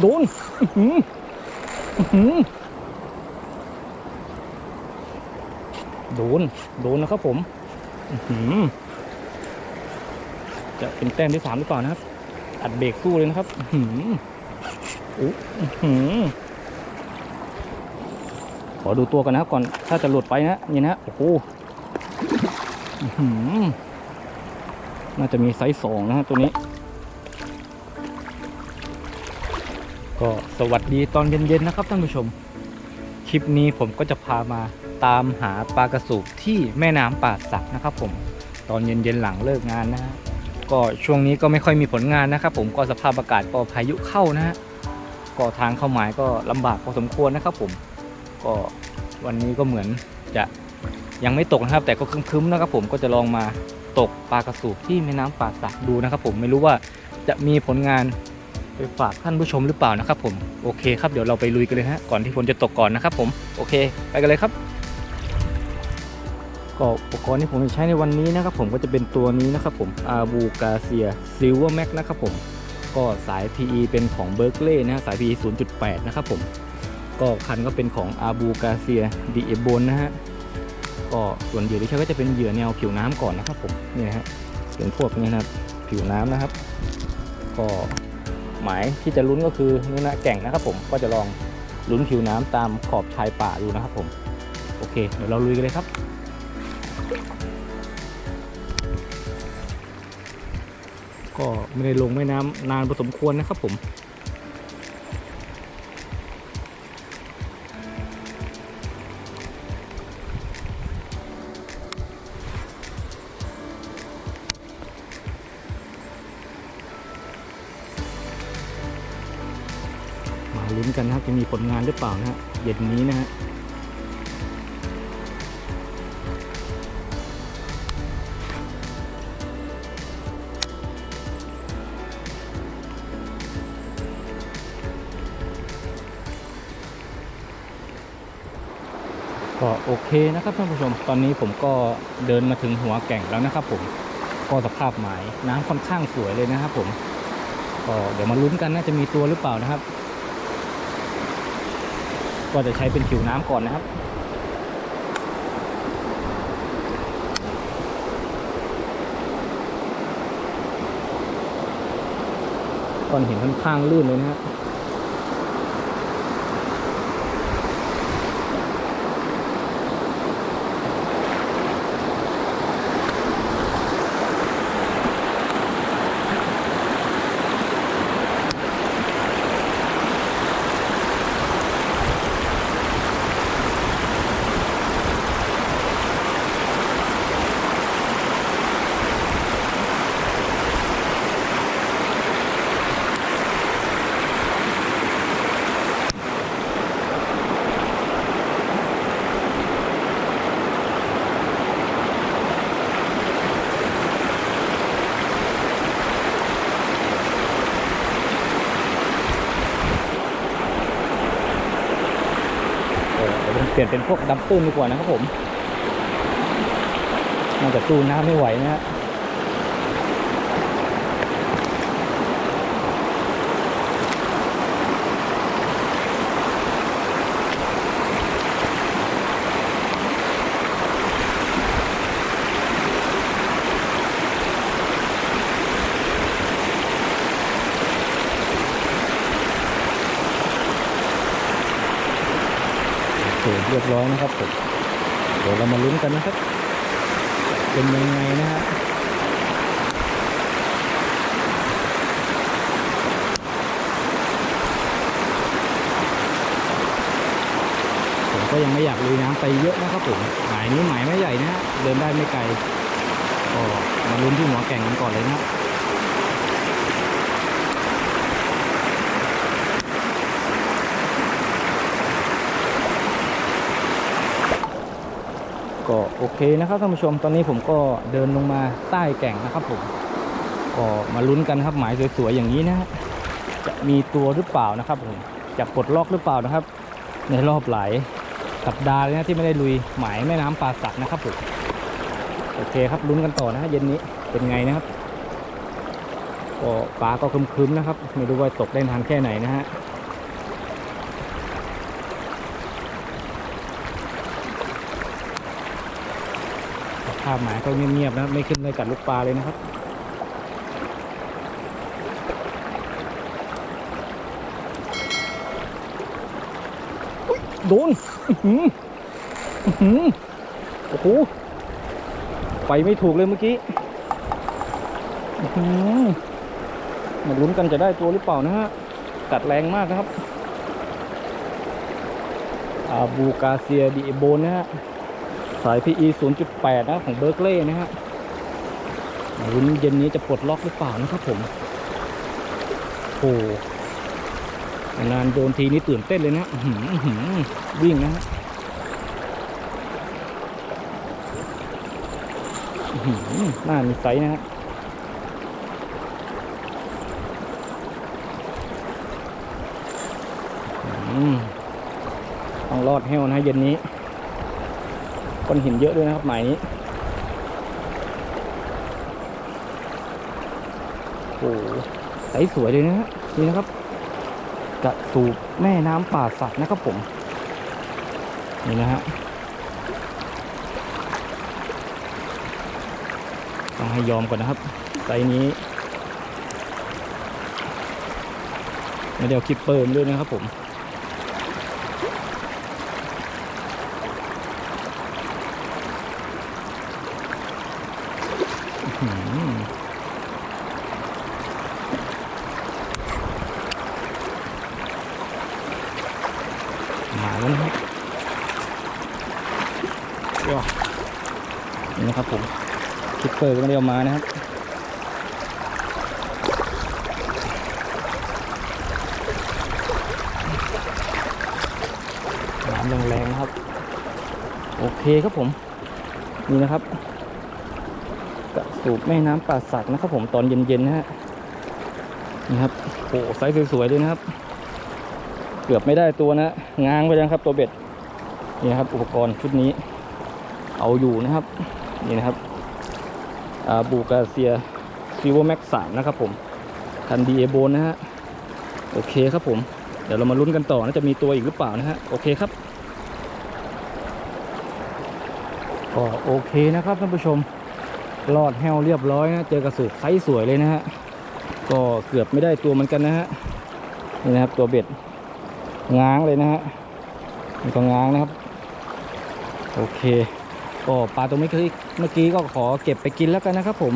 โดนอื้อหืออื้อหือโดน โดนนะครับผมอื้อหือจะเป็นแต้มที่สามหรือเปล่านะครับ อัดเบรกสู้เลยนะครับอื้อหืออุ๊ยอื้อหือขอดูตัวกันนะครับก่อน ถ้าจะหลุดไปนะนี่นะ โอ้โหอื้อหือน่าจะมีไซส์สองนะฮะตัวนี้ ก็สวัสดีตอนเย็นๆนะครับท่านผู้ชม คลิปนี้ผมก็จะพามาตามหาปลากระสูบที่แม่น้ำป่าสักนะครับ ผมตอนเย็นๆหลังเลิกงานนะฮะก็ช่วงนี้ก็ไม่ค่อยมีผลงานนะครับ ผมก็สภาพอากาศก็พายุเข้านะฮะก็ทางเข้าหมายก็ลำบากพอสมควรนะครับ ผมก็วันนี้ก็เหมือนจะยังไม่ตกนะครับ แต่ก็คึ้มๆนะครับ ผมก็จะลองมาตกปลากระสูบที่แม่น้ำป่าสักดูนะครับ ผมไม่รู้ว่าจะมีผลงาน ไปฝากท่านผู้ชมหรือเปล่านะครับผมโอเคครับเดี๋ยวเราไปลุยกันเลยฮะก่อนที่ฝนจะตกก่อนนะครับผมโอเคไปกันเลยครับก็อุปกรณ์ที่ผมจะใช้ในวันนี้นะครับผมก็จะเป็นตัวนี้นะครับผมอาบูกาเซียซิลเวอร์แม็กนะครับผมก็สาย PE เป็นของเบ r ร์ l เล่นะฮะสาย PE 0.8 นะครับผมก็คันก็เป็นของอาบูกาเซียดีเอบนนะฮะก็ส่วนเหยื่อที่ใช้ก็จะเป็นเหยื่อแนวผิวน้ำก่อนนะครับผมนี่นะฮะเป็นพวกนี้นะครับผิวน้ำนะครับ ก็ หมายที่จะลุ้นก็คือนู่นนะแก่งนะครับผมก็จะลองลุ้นผิวน้ำตามขอบชายป่าดูนะครับผม โอเค เดี๋ยวเราลุยกันเลยครับก็ไม่ได้ลงแม่น้ำนานพอสมควรนะครับผม กันนะครับจะมีผลงานหรือเปล่านะฮะเย็นนี้นะฮะก็โอเคนะครับท่านผู้ชมตอนนี้ผมก็เดินมาถึงหัวแก่งแล้วนะครับ ผมก็สภาพหมายน้ำค่อนข้างสวยเลยนะครับ ผมก็เดี๋ยวมาลุ้นกันน่าจะมีตัวหรือเปล่านะครับ ก็จะใช้เป็นผิวน้ำก่อนนะครับก้อนหินค่อนข้างลื่นเลยนะครับ ลี่ยนเป็นพวกดับตื้นดีกว่านะครับผม มันจะตู้น้ำไม่ไหวนะฮะ รียบร้อยนะครับผมเดี๋ยวเรามาลุ้นกันนะครับ เป็นยังไงนะฮะผมก็ยังไม่อยากลุยน้ำไปเยอะนะครับผมหมายนี้หมายไม่ใหญ่นะฮะเดินได้ไม่ไกลก็มาลุ้นที่หัวแก่งกันก่อนเลยนะ ก็โอเคนะครับท่านผู้ชมตอนนี้ผมก็เดินลงมาใต้แก่งนะครับผมก็มาลุ้นกันครับหมายสวยๆอย่างนี้นะฮะจะมีตัวหรือเปล่านะครับผมจะปลดล็อกหรือเปล่านะครับ ในรอบหลายสัปดาห์เลยนะที่ไม่ได้ลุยหมายแม่น้ำป่าสักนะครับผมโอเคครับลุ้นกันต่อนะฮะเย็นนี้เป็นไงนะครับก็ฟ้าก็ครึมๆนะครับ ไม่รู้ว่าตกได้นานแค่ไหนนะฮะ ท่าหมายก็เงียบๆนะไม่ขึ้นเลยกัดลูกปลาเลยนะครับโดนอือหืออื้อหือโอ้โหไปไม่ถูกเลยเมื่อกี้อือหือมาลุ้นกันจะได้ตัวหรือเปล่านะฮะ กัดแรงมากนะครับอาบูกาเซียดีโบนนะฮะ สาย PE 0.8 นะครับของเบอร์เกลย์นะฮะมาลุ้นเย็นนี้จะปลดล็อกหรือเปล่านะครับผมโอ้นานโดนทีนี้ตื่นเต้นเลยนะหืออื้อหือวิ่งนะฮะหน้ามีไซส์นะฮะอืมต้องรอดแห้วนะเย็นนี้ ก้อนหินเยอะด้วยนะครับหมายนี้โอ้โหใสสวยเลยนะฮะนี่นะครับกระสูบแม่น้ำป่าสักนะครับผม นี่นะฮะต้องให้ยอมก่อนนะครับไซส์นี้ไม่ได้เอาคิปเปิมด้วยนะครับผม อื้อหือมาแล้วนะครับ ว้านี่นะครับผมคิปเปอร์ก็ไม่ได้เอามานะครับน้ำแรงๆนะครับ โอเคครับผม นี่นะครับกระสูบแม่น้ำป่าสักนะครับผมตอนเย็นๆนะฮะนี่ครับโอ้ไซส์สวยๆเลยนะครับ เกือบไม่ได้ตัวนะง้างไปแล้วครับตัวเบ็ดนี่ครับอุปกรณ์ชุดนี้ เอาอยู่นะครับ นี่นะครับบูกาเซียซีโวแม็กสามนะครับผม คันดีเอโบนนะฮะ โอเคครับผม เดี๋ยวเรามาลุ้นกันต่อนะจะมีตัวอีกหรือเปล่านะฮะ โอเคครับ ก็โอเคนะครับท่านผู้ชม รอดแห้วเรียบร้อยนะ เจอกระสุนไซส์สวยเลยนะฮะ ก็เกือบไม่ได้ตัวเหมือนกันนะฮะ นี่นะครับตัวเบ็ด ง้างเลยนะฮะมันก็ง้างนะครับ โอเค ก็ปลาตัวไม่เคยเมื่อกี้ก็ขอเก็บไปกินแล้วกันนะครับ ผม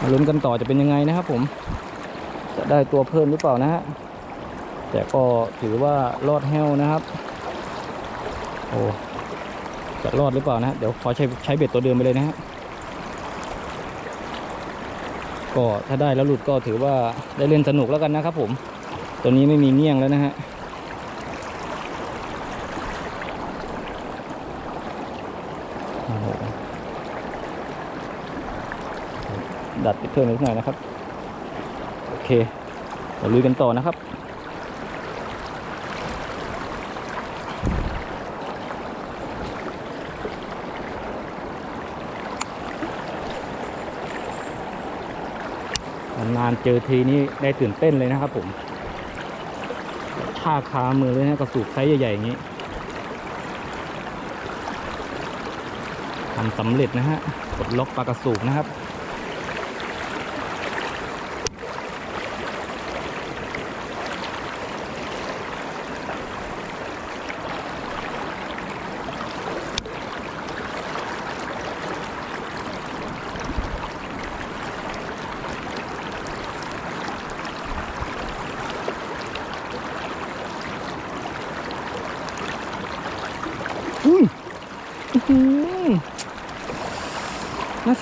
มาลุ้นกันต่อจะเป็นยังไงนะครับ ผม จะได้ตัวเพิ่มหรือเปล่านะฮะแต่ก็ถือว่ารอดแห้วนะครับ โอ้จะรอดหรือเปล่านะเดี๋ยวขอใช้ใช้เบ็ดตัวเดิมไปเลยนะฮะก็ถ้าได้แล้วหลุดก็ถือว่าได้เล่นสนุกแล้วกันนะครับ ผม ตัวนี้ไม่มีเงี้ยงแล้วนะฮะ ดัดไปเพิ่มอีกหน่อยนะครับ โอเคเดี๋ยวลุยกันต่อนะครับนานเจอทีนี้ได้ตื่นเต้นเลยนะครับผมท่าคามือเลยนะกระสูบไซส์ใหญ่ๆอย่างนี้ทำสำเร็จนะฮะกดล็อกปลากระสูบนะครับ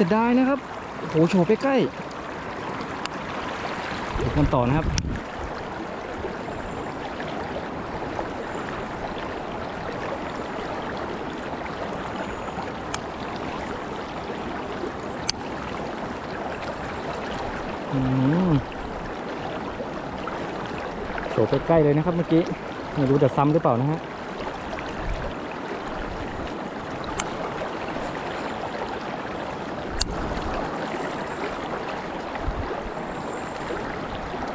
เสียดายนะครับโอ้โหโชว์ไปใกล้ดูกันต่อนะครับอืมโชว์ไปใกล้เลยนะครับเมื่อกี้ ไม่รู้จะซ้ำหรือเปล่านะฮะ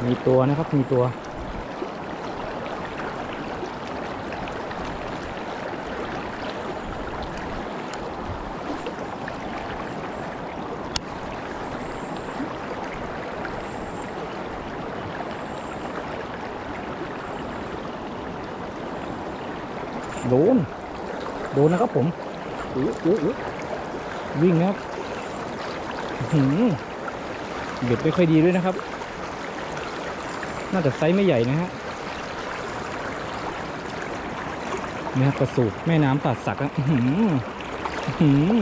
มีตัวนะครับ มีตัว โดน โดนนะครับผมอู้อู้อู้วิ่งนะครับหยุดไม่ค่อยดีด้วยนะครับ น่าจะไซส์ไม่ใหญ่นะฮะนี่ครับกระสูบแม่น้ำป่าสักนะหืออื้อหือ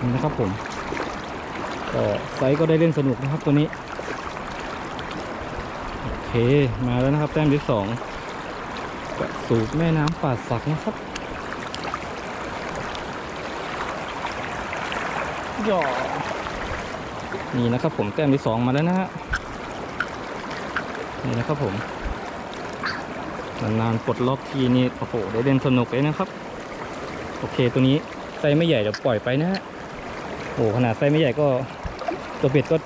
นี่นะครับผม ก็ไซส์ก็ได้เล่นสนุกนะครับตัวนี้ โอเค มาแล้วนะครับ แต้มที่สองกระสูบแม่น้ำป่าสักนะครับย่อนี่นะครับผมแต้มที่สองมาแล้วนะฮะ นี่นะครับผมนานๆปลดล็อกทีนี่โอ้โหได้เล่นสนุกเลยนะครับ โอเคตัวนี้ไซส์ไม่ใหญ่เดี๋ยวปล่อยไปนะฮะโอ้ขนาดไซส์ไม่ใหญ่ก็ตัวเบ็ดก็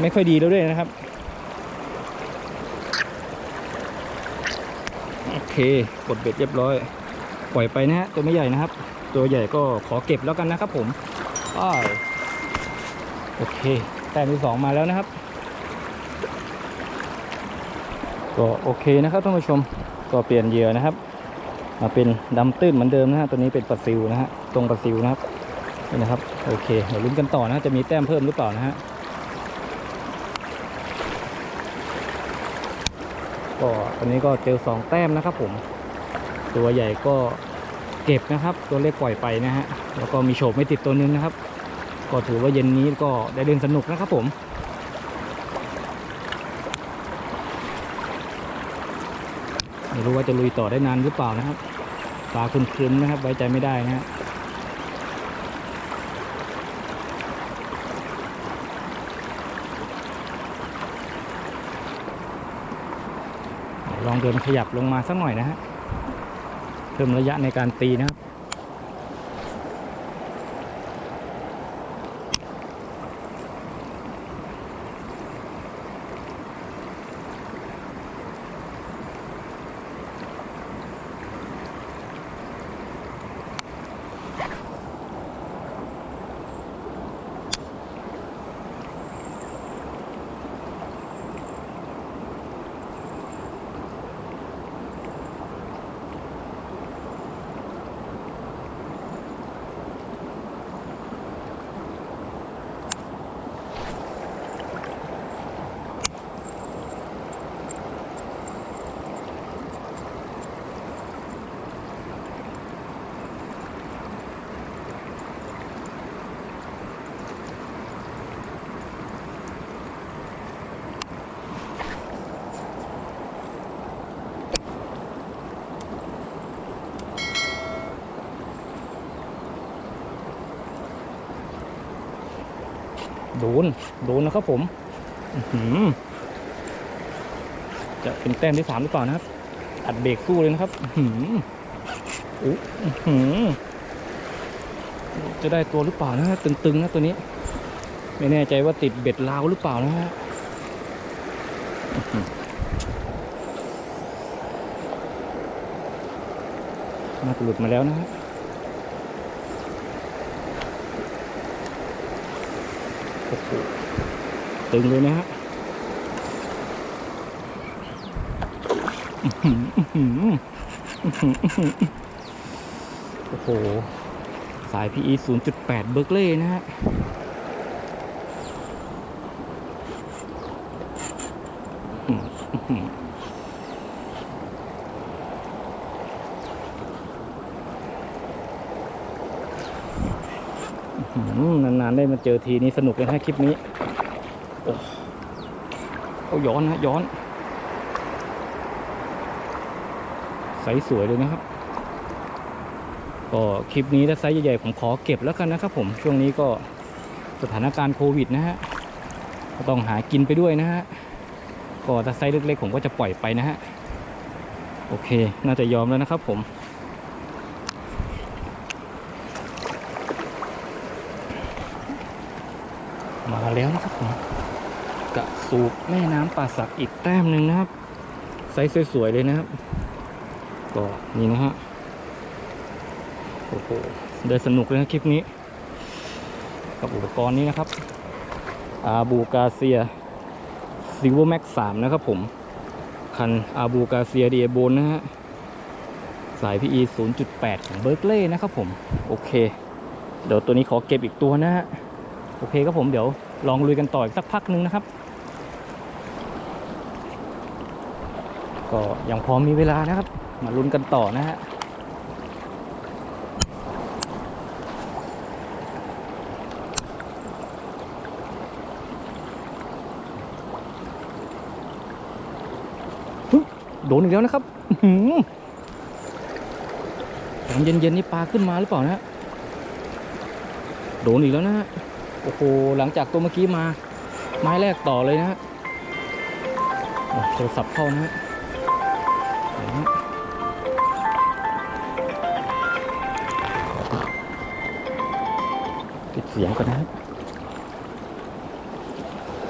ไม่ค่อยดีแล้วด้วยนะครับโอเคกดเบ็ดเรียบร้อย ปล่อยไปนะฮะตัวไม่ใหญ่นะครับ ตัวใหญ่ก็ขอเก็บแล้วกันนะครับผมอ้ายโอเคแต้มที่สองมาแล้วนะครับ ก็โอเคนะครับท่านผู้ชมก็เปลี่ยนเหยื่อนะครับ มาเป็นดำตื้นเหมือนเดิมนะฮะตัวนี้เป็นปลาซิวนะฮะตรงปลาซิวนะครับนี่นะครับโอเคเดี๋ยวลุ้นกันต่อนะจะมีแต้มเพิ่มหรือเปล่านะฮะก็ตอนนี้ก็เจอสองแต้มนะครับ ผม ตัวใหญ่ก็เก็บนะครับ ตัวเล็กปล่อยไปนะฮะแล้วก็มีโฉบไม่ติดตัวนึงนะครับ ก็ถือว่าเย็นนี้ก็ได้เล่นสนุกนะครับผม ไม่รู้ว่าจะลุยต่อได้นานหรือเปล่านะครับปลาครึ้มๆนะครับ ไว้ใจไม่ได้นะฮะลองเดินขยับลงมาสักหน่อยนะฮะเพิ่มระยะในการตีนะครับ โดน โดนนะครับผมอื้อหือจะเป็นแต้มที่สามหรือเปล่านะครับ อัดเบรกสู้เลยนะครับอื้อหืออุ๊ยอื้อหือจะได้ตัวหรือเปล่านะฮะตึงๆนะตัวนี้ ไม่แน่ใจว่าติดเบ็ดลาวหรือเปล่านะฮะน่าจะหลุดมาแล้วนะฮะ ตึงเลยนะฮะโอ้โห สายพีอีศูนย์จุดแปดเบิร์กเล่นะฮะ อื้อหืออื้อหืออื้อหือนานๆได้มาเจอทีนี้สนุกเลยนะคลิปนี้ โอ้โอ้ย้อนนะย้อนไซส์สวยเลยนะครับ ก็คลิปนี้ถ้าไซส์ใหญ่ๆผมขอเก็บแล้วกันนะครับผม ช่วงนี้ก็สถานการณ์โควิดนะฮะก็ต้องหากินไปด้วยนะฮะ ก็ถ้าไซส์เล็กๆผมก็จะปล่อยไปนะฮะ โอเค น่าจะยอมแล้วนะครับผม แล้วนะครับผมกระสูบแม่น้ำป่าสักอีกแต้มหนึ่งนะครับไซส์สวยๆเลยนะครับก็นี่นะฮะโอ้โหได้สนุกเลยนะคลิปนี้ กับอุปกรณ์นี้นะครับอาบูกาเซียซิ l เวอร์แม็กสามนะครับผม คันอาบูกาเซียเดียโบนนะฮะสาย PE 0.8ของเบิร์กเล่นะครับผม โอเค เดี๋ยวตัวนี้ขอเก็บอีกตัวนะฮะ โอเคครับผมเดี๋ยว ลองลุยกันต่ออีกสักพักหนึงนะครับ ก็ยังพอมีเวลานะครับ มาลุ้นกันต่อนะฮะโดนอีกแล้วนะครับอื้อหือตอนเย็นๆนี่ปลาขึ้นมาหรือเปล่านะฮะ โดนอีกแล้วนะฮะ โอ้โหหลังจากตัวเมื่อกี้มา ไม้แรกต่อเลยนะฮะโทรศัพท์เข้านะฮะปิดเสียงก่อนนะฮะ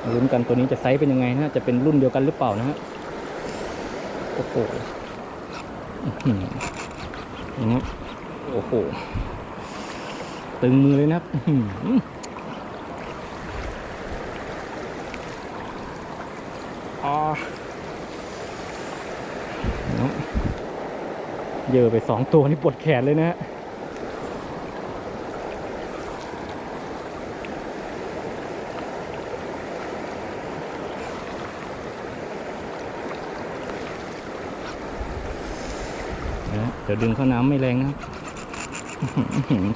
มาลุ้นกันตัวนี้จะไซส์เป็นยังไงนะ จะเป็นรุ่นเดียวกันหรือเปล่านะฮะ โอ้โหอื้อหืออย่างนี้โอ้โห ตึงมือเลยนะครับอื้อหืออ่า เนาะเยอะไปสองตัวนี่ปวดแขนเลยนะฮะนะเดี๋ยวดึงเข้าน้ำไม่แรงนะครับ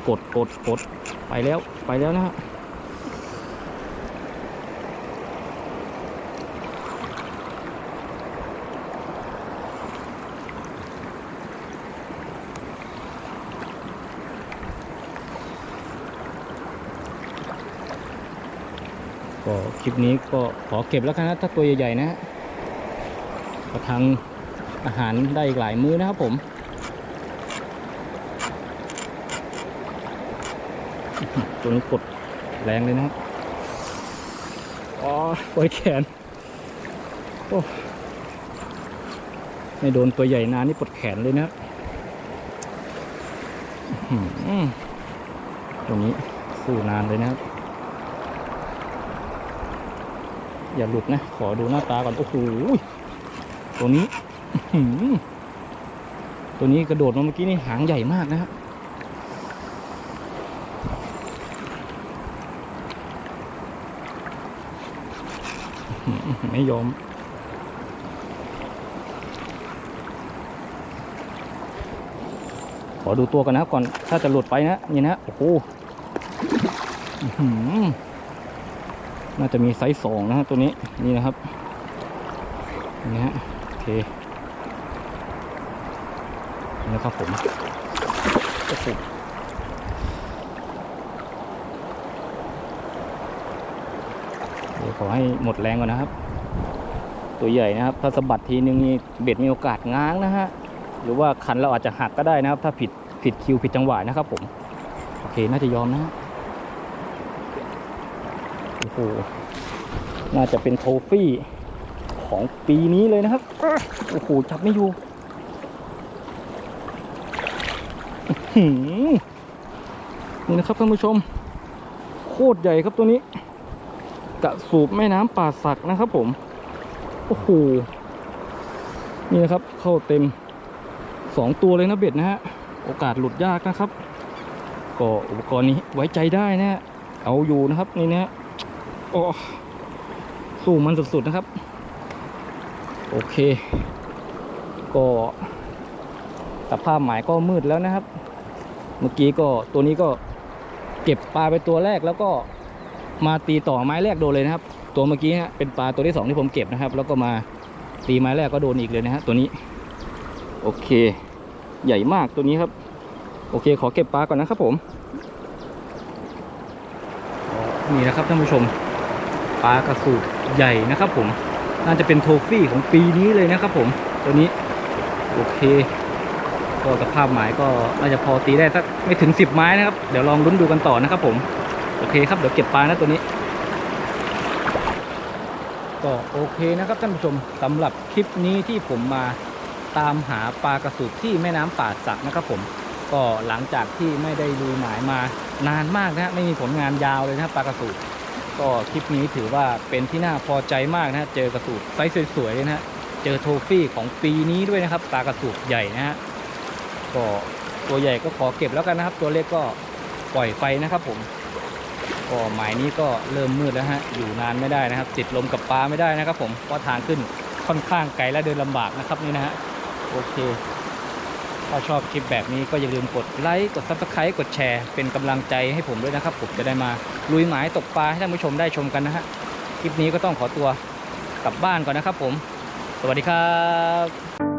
กดกดกดไปแล้วไปแล้วนะฮะก็ คลิปนี้ก็ขอเก็บแล้วกันนะถ้าตัวใหญ่ๆนะฮะทางอาหารได้อีกหลายมื้อนะครับผมตัวนี้กดแรงเลยนะครับอ๋อปล่อยแขนโอ้ไม่โดนตัวใหญ่นานนี่ปวดแขนเลยนะครับอื้อหือตัวนี้สู้นานเลยนะครับ อย่าหลุดนะ ขอดูหน้าตาก่อน โอ้โหตัวนี้ตัวนี้กระโดดมาเมื่อกี้นี่หางใหญ่มากนะครับไม่ยอมขอดูตัวกันนะครับก่อนถ้าจะหลุดไปนะ นี่นะ โอ้โห น่าจะมีไซส์สองนะฮะตัวนี้นี่นะครับนี่ฮะโอเคนี่นะครับผมโอ้โหเดี๋ยวขอให้หมดแรงก่อนนะครับ ตัวใหญ่นะครับ ถ้าสะบัดทีนึงนี่เบ็ดมีโอกาสง้างนะฮะหรือว่าคันเราอาจจะหักก็ได้นะครับ ถ้าผิดผิดคิวผิดจังหวะนะครับผม โอเค น่าจะยอมนะ หน่าจะเป็นโทฟี่ของปีนี้เลยนะครับ โอ้โห จับไม่อยู่นี่นะครับท่านผู้ชม โคตรใหญ่ครับตัวนี้ กระสูบแม่น้ำป่าสักนะครับผม โอ้โห นี่นะครับ เข้าเต็มสองตัวเลยนะเบ็ดนะฮะ โอกาสหลุดยากนะครับ ก็อุปกรณ์นี้ไว้ใจได้นะฮะเอาอยู่นะครับนี่นะฮะ โอ้สู้มันสุดๆนะครับ โอเค ก็สภาพหมายก็มืดแล้วนะครับ เมื่อกี้ก็ตัวนี้ก็เก็บปลาไปตัวแรกแล้วก็มาตีต่อไม้แรกโดนเลยนะครับ ตัวเมื่อกี้ฮะเป็นปลาตัวที่สองที่ผมเก็บนะครับ แล้วก็มาตีไม้แรกก็โดนอีกเลยนะฮะตัวนี้ โอเค ใหญ่มากตัวนี้ครับ โอเค ขอเก็บปลาก่อนนะครับผมนี่นะครับท่านผู้ชม ปลากระสูบใหญ่นะครับผมน่าจะเป็นโทฟี่ของปีนี้เลยนะครับผมตัวนี้โอเคก็สภาพหมายก็น่าจะพอตีได้สักไม่ถึง 10 ไม้นะครับ เดี๋ยวลองลุ้นดูกันต่อนะครับผมโอเคครับเดี๋ยวเก็บปลานะตัวนี้ ก็โอเคนะครับท่านผู้ชมสำหรับคลิปนี้ที่ผมมาตามหาปลากระสุบที่แม่น้ำป่าสักนะครับผมก็หลังจากที่ไม่ได้ลุยหมายมานานมากนะฮะไม่มีผลงานยาวเลยนะปลากระสุบ ก็คลิปนี้ถือว่าเป็นที่น่าพอใจมากนะฮะเจอกระสุบไซส์สวยๆเลยนะฮะเจอโทฟี่ของปีนี้ด้วยนะครับปลากระสุบใหญ่นะฮะก็ตัวใหญ่ก็ขอเก็บแล้วกันนะครับ ตัวเล็กก็ปล่อยไปนะครับผมก็หมายนี้ก็เริ่มมืดแล้วฮะอยู่นานไม่ได้นะครับ ติดลมกับปลาไม่ได้นะครับ ผมเพราะทางขึ้นค่อนข้างไกลและเดินลำบากนะครับนี่นะฮะโอเค ถ้าชอบคลิปแบบนี้ก็อย่าลืมกดไลค์ กด subscribe กดแชร์ เป็นกำลังใจให้ผมด้วยนะครับ ผมจะได้มาลุยหมายตกปลาให้ท่านผู้ชมได้ชมกันนะฮะ คลิปนี้ก็ต้องขอตัวกลับบ้านก่อนนะครับผม สวัสดีครับ